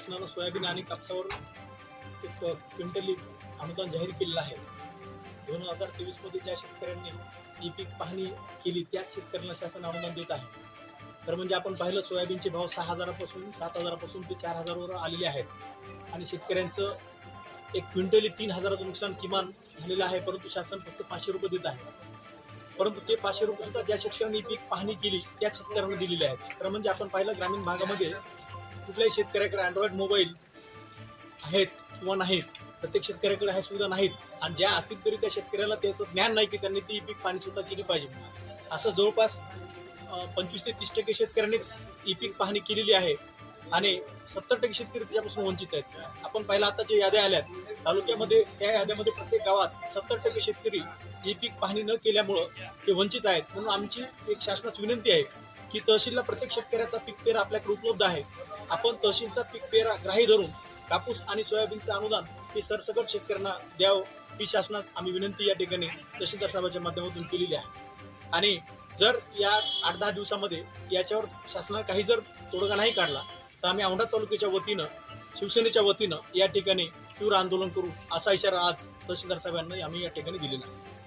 शासनानं सोयाबीन आणि कापसावर एक क्विंटली अनुदान जाहीर केलेलं आहे. दोन हजार तेवीसमध्ये ज्या शेतकऱ्यांनी ई पीक पाहणी केली त्याच शेतकऱ्यांना शासन अनुदान देत आहे. तर म्हणजे आपण पाहिलं सोयाबीनचे भाव सहा हजारापासून सात हजारापासून ते चार हजारावर आलेले आहेत. आणि शेतकऱ्यांचं एक क्विंटली तीन हजाराचं नुकसान किमान झालेलं आहे परंतु शासन फक्त पाचशे रुपये देत आहे. परंतु ते पाचशे रुपये सुद्धा ज्या शेतकऱ्यांनी पीक पाहणी केली त्याच शेतकऱ्यांना दिलेले आहेत. तर म्हणजे आपण पाहिलं ग्रामीण भागामध्ये कुठल्याही शेतकऱ्याकडे अँड्रॉइड मोबाईल आहेत किंवा नाहीत प्रत्येक शेतकऱ्याकडे ह्या सुविधा नाहीत आणि ज्या असतील तरी त्या शेतकऱ्याला त्याचं ज्ञान नाही की त्यांनी ती पीक पाणी सुद्धा केली पाहिजे. असं जवळपास पंचवीस ते तीस टक्के शेतकऱ्यांनीच ई पीक पाहणी केलेली आहे आणि सत्तर टक्के शेतकरी त्याच्यापासून वंचित आहेत. आपण पाहिलं आता जे याद्या आल्यात तालुक्यामध्ये त्या याद्यामध्ये प्रत्येक गावात सत्तर टक्के शेतकरी ई पीक पाहणी न केल्यामुळं ते वंचित आहेत. म्हणून आमची एक शासनास विनंती आहे की तहसीलला प्रत्येक शेतकऱ्याचा पीक पेरा आपल्याकडे उपलब्ध आहे. आपण तहसीलचा पीक पेरा ग्राही धरून कापूस आणि सोयाबीनचं अनुदान हे सरसकट शेतकऱ्यांना द्यावं ही शासनास आम्ही विनंती या ठिकाणी तहसीलदार साहेबांच्या माध्यमातून केलेली आहे. आणि जर या आठ दहा दिवसामध्ये याच्यावर शासनाला काही जर तोडगा नाही काढला तर आम्ही औंढा तालुक्याच्या वतीनं शिवसेनेच्या वतीनं या ठिकाणी तीव्र आंदोलन करू असा इशारा आज तहसीलदार साहेबांना आम्ही या ठिकाणी दिलेला आहे.